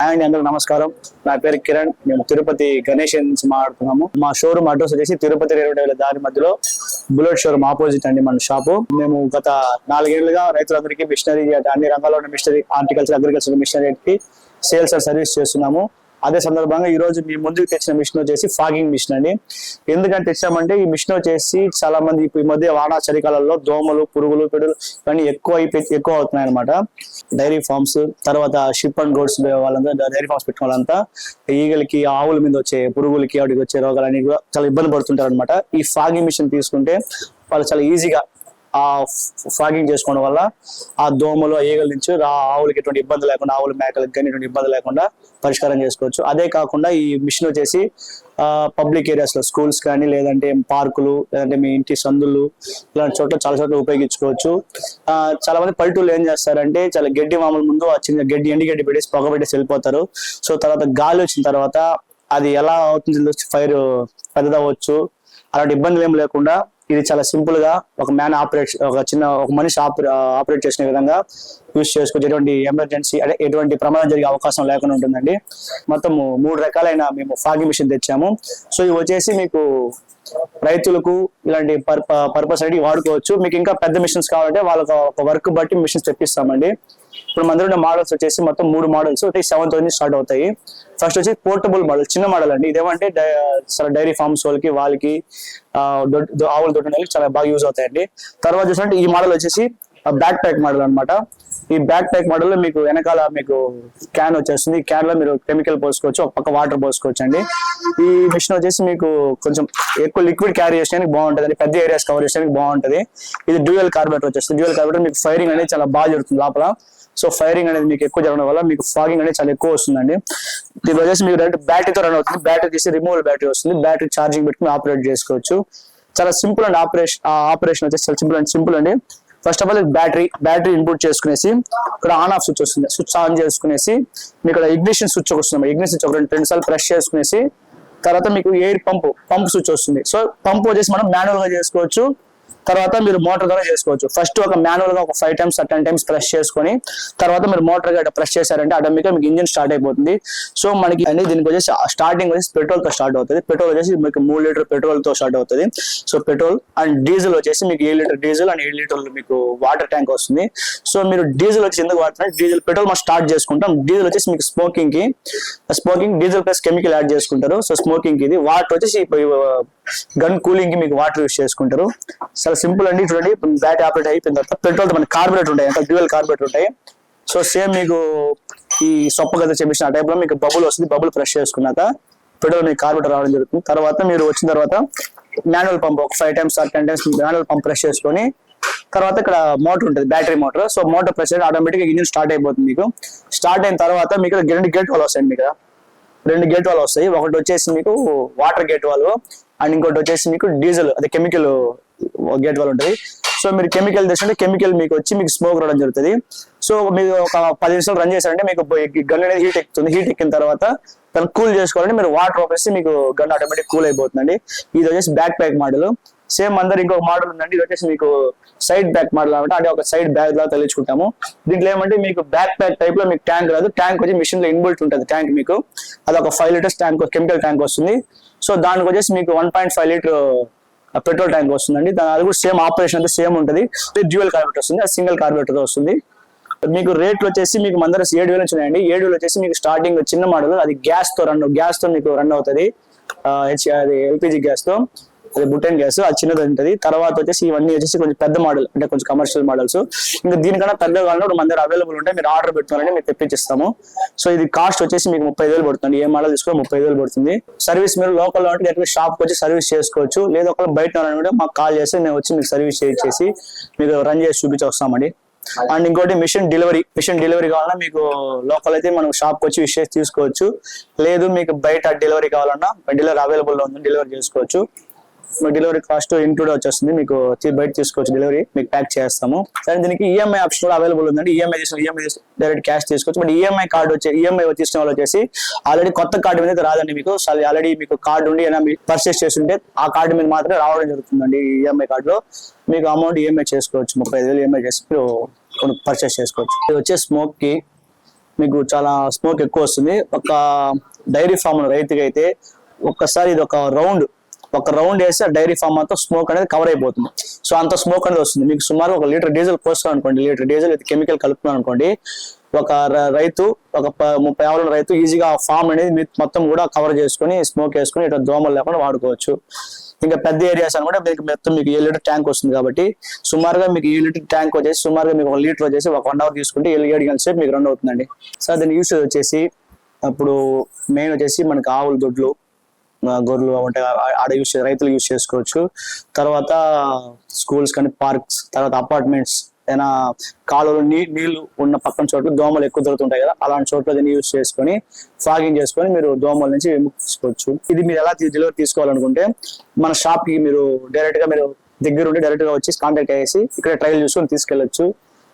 Hi అండి నమస్కారం. నా పేరు కిరణ్. మేము తిరుపతి గణేష్ నుంచి మాట్లాడుతున్నాము మా షోరూమ్ అడ్రస్ వచ్చేసి తిరుపతి రేవు వేల దారి మధ్యలో బుల్లెట్ షోరూమ్ ఆపోజిట్ అండి మన షాపు మేము గత నాలుగేళ్ళుగా రైతులందరికీ మిషనరీ అన్ని రంగాల్లో ఉన్న మిషనరీ హార్టికల్చర్ అగ్రికల్చర్ మిషనరీకి సేల్స్ అండ్ సర్వీస్ చేస్తున్నాము. అదే సందర్భంగా ఈ రోజు మీ ముందుకు తెచ్చిన మిషన్ వచ్చేసి ఫాగింగ్ మిషన్ అండి. ఎందుకంటే తెచ్చామంటే ఈ మిషన్ వచ్చేసి చాలా మంది ఈ మధ్య వానా చలికాలంలో దోమలు పురుగులు పెడులు ఇవన్నీ ఎక్కువ అయిపోయి ఎక్కువ అవుతున్నాయి అనమాట డైరీ ఫార్మ్స్ తర్వాత షిప్ అండ్ గోడ్స్ వాళ్ళంతా డైరీ ఫార్మ్స్ పెట్టిన వాళ్ళంతా ఈగలకి ఆవుల మీద వచ్చే పురుగులకి వాటికి వచ్చే రోగాలన్నీ కూడా చాలా ఇబ్బంది పడుతుంటారు అనమాట ఈ ఫాగింగ్ మిషన్ తీసుకుంటే వాళ్ళు చాలా ఈజీగా ఆ ఫాగింగ్ చేసుకోవడం వల్ల ఆ దోమలు ఈగల నుంచి ఆ ఆవులకి ఎటువంటి ఇబ్బంది లేకుండా ఆవుల మేకలకు కానీ ఎటువంటి ఇబ్బంది లేకుండా పరిష్కారం చేసుకోవచ్చు. అదే కాకుండా ఈ మిషన్ వచ్చేసి పబ్లిక్ ఏరియాస్లో స్కూల్స్ కానీ లేదంటే పార్కులు లేదంటే మీ ఇంటి సందులు ఇలాంటి చోట్ల చాలా చోట్ల ఉపయోగించుకోవచ్చు. చాలా మంది పల్లెటూళ్ళు ఏం చేస్తారంటే చాలా గడ్డి మామూలు ముందు ఆ చిన్న గడ్డి ఎండి గడ్డి పెట్టేసి పొగ పెట్టేసి వెళ్ళిపోతారు. సో తర్వాత గాలి వచ్చిన తర్వాత అది ఎలా అవుతుంది ఫైర్ పెద్దదవచ్చు అలాంటి ఇబ్బందులు ఏం లేకుండా ఇది చాలా సింపుల్గా ఒక మ్యాన్ ఆపరేట్ ఒక చిన్న ఒక మనిషి ఆపరేట్ చేసిన విధంగా యూస్ చేసుకోవచ్చు ఎటువంటి ఎమర్జెన్సీ అంటే ఎటువంటి ప్రమాదం జరిగే అవకాశం లేకుండా ఉంటుందండి. మొత్తం మూడు రకాలైన మేము ఫాగి మిషన్ తెచ్చాము. సో ఇవి వచ్చేసి మీకు రైతులకు ఇలాంటి పర్పస్ అనేది వాడుకోవచ్చు. మీకు ఇంకా పెద్ద మిషన్స్ కావాలంటే వాళ్ళకి ఒక వర్క్ బట్టి మిషన్స్ తెప్పిస్తామండి. ఇప్పుడు మన దగ్గర మోడల్స్ వచ్చేసి మొత్తం మూడు మోడల్స్ ఒకటి సెవెన్ థౌసండ్ స్టార్ట్ అవుతాయి. ఫస్ట్ వచ్చి పోర్టబుల్ మోడల్ చిన్న మోడల్ అండి. ఇదేమంటే డైరీ ఫార్మ్స్ వాళ్ళకి వాళ్ళకి ఆవులు దొడ్డడానికి చాలా బాగా యూజ్ అవుతాయండి. తర్వాత చూసినట్టు ఈ మోడల్ వచ్చేసి బ్యాక్ ప్యాక్ మోడల్ అనమాట ఈ బ్యాక్ ప్యాక్ మోడల్లో మీకు వెనకాల మీకు క్యాన్ వచ్చేస్తుంది. క్యాన్లో మీరు కెమికల్ పోసుకోవచ్చు ఒక పక్క వాటర్ పోసుకోవచ్చు అండి ఈ మిషన్ వచ్చేసి మీకు కొంచెం ఎక్కువ లిక్విడ్ క్యారీ చేయడానికి బాగుంటుంది పెద్ద ఏరియాస్ కవర్ చేయడానికి బాగుంటది. ఇది డ్యూయల్ కార్బోరేటర్ వచ్చేస్తుంది. డ్యూయల్ కార్బోరేటర్ మీకు ఫైరింగ్ అనేది చాలా బాగా జరుగుతుంది లోపల. సో ఫైరింగ్ అనేది మీకు ఎక్కువ జరగడం వల్ల మీకు ఫాగింగ్ అనేది చాలా ఎక్కువ వస్తుందండి. దీని వచ్చేసి మీకు డైరెక్ట్ బ్యాటరీతో రన్ అవుతుంది. బ్యాటరీ తీసి రిమూవల్ బ్యాటరీ వస్తుంది. బ్యాటరీ ఛార్జింగ్ పెట్టుకుని ఆపరేట్ చేసుకోవచ్చు. చాలా సింపుల్ అండ్ ఆపరేషన్ ఆపరేషన్ వచ్చేసి చాలా సింపుల్ అండ్ సింపుల్ అండి. First of all battery battery input చేసుకునేసి ఇక్కడ ఆన్ ఆఫ్ స్విచ్ వస్తుంది. స్విచ్ ఆన్ చేసుకునేసి మీకు ఇక్కడ ఇగ్నిషన్ స్విచ్ వస్తుంది. ఇగ్నిషన్ స్విచ్ ఒక రెండు రెండు సార్లు ప్రెస్ చేసుకునేసి తర్వాత మీకు ఎయిర్ పంప్ పంప్ స్విచ్ వస్తుంది. సో పంప్ వచ్చేసి మనం మాన్యువల్గా చేసుకోవచ్చు. తర్వాత మీరు మోటార్ ద్వారా చేసుకోవచ్చు. ఫస్ట్ ఒక మాన్యువల్గా ఒక five times ten times press చేసుకొని తర్వాత మీరు మోటార్గా ప్రెస్ చేశారంటే ఆటోమేటిక్ మీకు ఇంజిన్ స్టార్ట్ అయిపోతుంది. సో మనకి అండి దీనికి వచ్చేసి స్టార్టింగ్ వచ్చేసి పెట్రోల్తో స్టార్ట్ అవుతుంది. పెట్రోల్ వచ్చేసి మీకు మూడు లీటర్ పెట్రోల్తో స్టార్ట్ అవుతుంది. సో పెట్రోల్ అండ్ డీజిల్ వచ్చేసి మీకు ఏడు లీటర్ డీజిల్ అండ్ ఏడు లీటర్ మీకు వాటర్ ట్యాంక్ వస్తుంది. సో మీరు డీజిల్ వచ్చి ఎందుకు వాడుతున్నారు? డీజిల్ పెట్రోల్ మనం స్టార్ట్ చేసుకుంటాం. డీజిల్ వచ్చేసి మీకు స్మోకింగ్కి smoking diesel plus chemical add చేసుకుంటారు. సో స్మోకింగ్కి ఇది. వాటర్ వచ్చేసి గన్ కూలింగ్ uh, కి మీకు వాటర్ యూస్ చేసుకుంటారు. చాలా సింపుల్ అండి చూడండి. బ్యాటరీ ఆపరేట్ అయిపోయిన తర్వాత పెట్రోల్ మన కార్బొరేటర్ ఉంటాయి. అంటే డ్యూయల్ కార్బొరేటర్ ఉంటాయి. సో సేమ్ మీకు ఈ సొప్ప గత చేపించిన ఆ టైప్లో మీకు బబుల్ వస్తుంది. బబుల్ ఫ్రెష్ చేసుకున్నాక పెట్రోల్ మీకు కార్బొరేటర్ రావడం జరుగుతుంది. తర్వాత మీరు వచ్చిన తర్వాత మాన్యువల్ పంప్ ఒక five times ten times manual pump fresh చేసుకొని తర్వాత ఇక్కడ మోటార్ ఉంటుంది battery motor. So motor press అయితే ఆటోమేటిక్ ఇంజిన్ స్టార్ట్ అయిపోతుంది మీకు. స్టార్ట్ అయిన తర్వాత మీకు ఇక్కడ రెండు గేట్ వాళ్ళు వస్తాయండి మీకు రెండు గేట్ వాల్ వస్తాయి. ఒకటి వచ్చేసి మీకు వాటర్ గేట్ వాల్ అండ్ ఇంకోటి వచ్చేసి మీకు డీజిల్ అదే కెమికల్ గేట్ వల్ల ఉంటుంది. సో మీరు కెమికల్ తెచ్చుకుంటే కెమికల్ మీకు వచ్చి మీకు స్మోక్ రావడం జరుగుతుంది. సో మీరు ఒక పది నిమిషాలు రన్ చేశారంటే మీకు గన్ అనేది హీట్ ఎక్కుతుంది. హీట్ ఎక్కిన తర్వాత దాన్ని కూల్ చేసుకోవాలంటే మీరు వాటర్ ఆపేసి మీకు గన్ ఆటోమేటిక్ కూల్ అయిపోతుందండి. ఇది వచ్చేసి బ్యాక్ ప్యాక్ మోడల్ సేమ్ అందరు ఇంకొక మోడల్ ఉందండి. ఇది వచ్చేసి మీకు సైడ్ బ్యాక్ మోడల్ అనమాట. అంటే ఒక సైడ్ బ్యాగ్ లాగా తగిలించుకుంటాము. దీంట్లో ఏమంటే మీకు బ్యాక్ ప్యాక్ టైప్లో మీకు ట్యాంక్ రాదు. ట్యాంక్ వచ్చి మిషన్లో ఇన్బుల్ట్ ఉంటుంది ట్యాంక్ మీకు. అది ఒక five litres tank chemical tank వస్తుంది. సో దానికి వచ్చేసి మీకు one point five litre petrol tank వస్తుందండి. దాని అది కూడా సేమ్ ఆపరేషన్ అంతా సేమ్ ఉంటుంది. డ్యూయల్ కార్బెట్ వస్తుంది. అది సింగిల్ కార్బోరేటర్ వస్తుంది. మీకు రేట్లు వచ్చేసి మీకు మందర ఏడు వేలు నుంచి ఉన్నాయండి ఏడు వేలు వచ్చేసి మీకు స్టార్టింగ్ చిన్న మోడల్ అది గ్యాస్తో రన్ గ్యాస్తో మీకు రన్ అవుతుంది. అది ఎల్పిజి గ్యాస్తో. అది బుటెన్ గ్యాస్ అది చిన్నది ఉంటుంది. తర్వాత వచ్చేసి ఇవన్నీ వచ్చేసి కొంచెం పెద్ద మోడల్ అంటే కొంచెం కమర్షియల్ మోడల్స్ ఇంకా దీనికన్నా పెద్ద కావాలంటే మన దగ్గర అవైలబుల్ ఉంటాయి మీరు ఆర్డర్ పెట్టుకోవాలంటే మేము తెప్పించిస్తాము. సో ఇది కాస్ట్ వచ్చేసి మీకు ముప్పై వేలు పడుతుంది. ఏ మోడల్ తీసుకుని ముప్పై వేలు పడుతుంది. సర్వీస్ మీరు లోకల్లో ఉంటే షాప్కి వచ్చి సర్వీస్ చేసుకోవచ్చు. లేదా ఒకవేళ బయట ఉన్నారంటే మాకు కాల్ చేస్తే మేము వచ్చి మీకు సర్వీస్ చేసి మీకు రన్ చేసి చూపించి వస్తామండి అండ్ ఇంకోటి మిషన్ డెలివరీ మిషన్ డెలివరీ కావాలన్నా మీకు లోకల్ అయితే మనం షాప్కి వచ్చి విషయం తీసుకోవచ్చు. లేదు మీకు బయట డెలివరీ కావాలన్నా డెలివరీ అవైలబుల్ ఉంది డెలివరీ చేసుకోవచ్చు. మీ డెలివరీ కాస్ట్ ఇంక్లూడ్ వచ్చేస్తుంది. మీకు బయట తీసుకోవచ్చు డెలివరీ మీకు ప్యాక్ చేస్తాము. సరే దీనికి ఈఎంఐ ఆప్షన్ కూడా అవైలబుల్ ఉందండి. ఈఎంఐ తీసుకుని ఈఎంఐ డైరెక్ట్ క్యాష్ తీసుకోవచ్చు. బట్ ఈఎంఐ కార్డు వచ్చే ఈఎంఐ తీసుకున్న వాళ్ళు వచ్చేసి ఆల్రెడీ కొత్త కార్డు మీద రాదండి మీకు. ఆల్రెడీ మీకు కార్డు ఉండి ఏమైనా పర్చేస్ చేస్తుంటే ఆ కార్డు మీద మాత్రమే రావడం జరుగుతుందండి ఈఎంఐ కార్డులో మీకు అమౌంట్ ఈఎంఐ చేసుకోవచ్చు. ముప్పై ఐదు వేలు ఈఎంఐ చేసి మీరు పర్చేస్ చేసుకోవచ్చు. ఇది వచ్చే స్మోక్కి మీకు చాలా స్మోక్ ఎక్కువ వస్తుంది. ఒక డైరీ ఫామ్ రైతుకి అయితే ఒక్కసారి ఇది ఒక రౌండ్ ఒక రౌండ్ వేస్తే డైరీ ఫామ్ అంతా స్మోక్ అనేది కవర్ అయిపోతుంది. సో అంత స్మోక్ అనేది వస్తుంది. మీకు సుమారు ఒక లీటర్ డీజిల్ పోస్తాం అనుకోండి లీటర్ డీజిల్ అయితే కెమికల్ కలుపుతున్నాం అనుకోండి ఒక రైతు ఒక ముప్పై ఆవుల రైతు ఈజీగా ఆ ఫామ్ అనేది మీ- మొత్తం కూడా కవర్ చేసుకొని స్మోక్ వేసుకొని ఇట్లా దోమలు లేకుండా వాడుకోవచ్చు. ఇంకా పెద్ద ఏరియాస్ అనుకుంటే మీకు మొత్తం మీకు ఏ లీటర్ ట్యాంక్ వస్తుంది కాబట్టి సుమారుగా మీకు ఏ లీటర్ ట్యాంక్ వచ్చేసి సుమారుగా మీకు ఒక లీటర్ వచ్చేసి ఒక వన్ అవర్ తీసుకుంటే ఏడు ఏడు గంటల సేపు మీకు రన్ అవుతుందండి. సో దాని యూసేజ్ వచ్చేసి అప్పుడు మెయిన్ వచ్చేసి మనకి ఆవుల దొడ్లు గొర్రెలు ఉంటాయి ఆ- ఆడ యూస్ రైతులు యూస్ చేసుకోవచ్చు. తర్వాత స్కూల్స్ కానీ పార్క్స్ తర్వాత అపార్ట్మెంట్స్ ఏదైనా కాలువలు నీ నీళ్ళు ఉన్న పక్కన చోట్ల దోమలు ఎక్కువ దొరుకుతుంటాయి కదా అలాంటి చోట్ల దీన్ని యూస్ చేసుకొని ఫాగింగ్ చేసుకొని మీరు దోమల నుంచి విముక్తి తీసుకోవచ్చు ఇది మీరు ఎలా డెలివరీ తీసుకోవాలనుకుంటే మన షాప్కి మీరు డైరెక్ట్గా మీరు దగ్గర ఉండి డైరెక్ట్గా వచ్చి కాంటాక్ట్ అయ్యేసి ఇక్కడ ట్రయల్ చూసుకొని తీసుకెళ్ళొచ్చు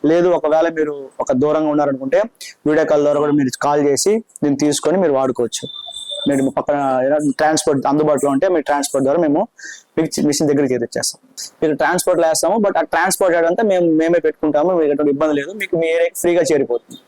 లేదు ఒకవేళ మీరు ఒక దూరంగా ఉన్నారనుకుంటే వీడియో కాల్ ద్వారా కూడా మీరు కాల్ చేసి దీన్ని తీసుకొని మీరు వాడుకోవచ్చు. మీరు పక్కన ట్రాన్స్పోర్ట్ అందుబాటులో ఉంటే మీ ట్రాన్స్పోర్ట్ ద్వారా మేము మిషన్ దగ్గరికి తెచ్చేస్తాం మీరు ట్రాన్స్పోర్ట్ వేస్తాము బట్ ఆ ట్రాన్స్పోర్ట్ అంతా మేము మేమే పెట్టుకుంటాము మీకు ఎటువంటి ఇబ్బంది లేదు. మీకు మీ ఏరియాకి ఫ్రీగా చేరిపోతుంది.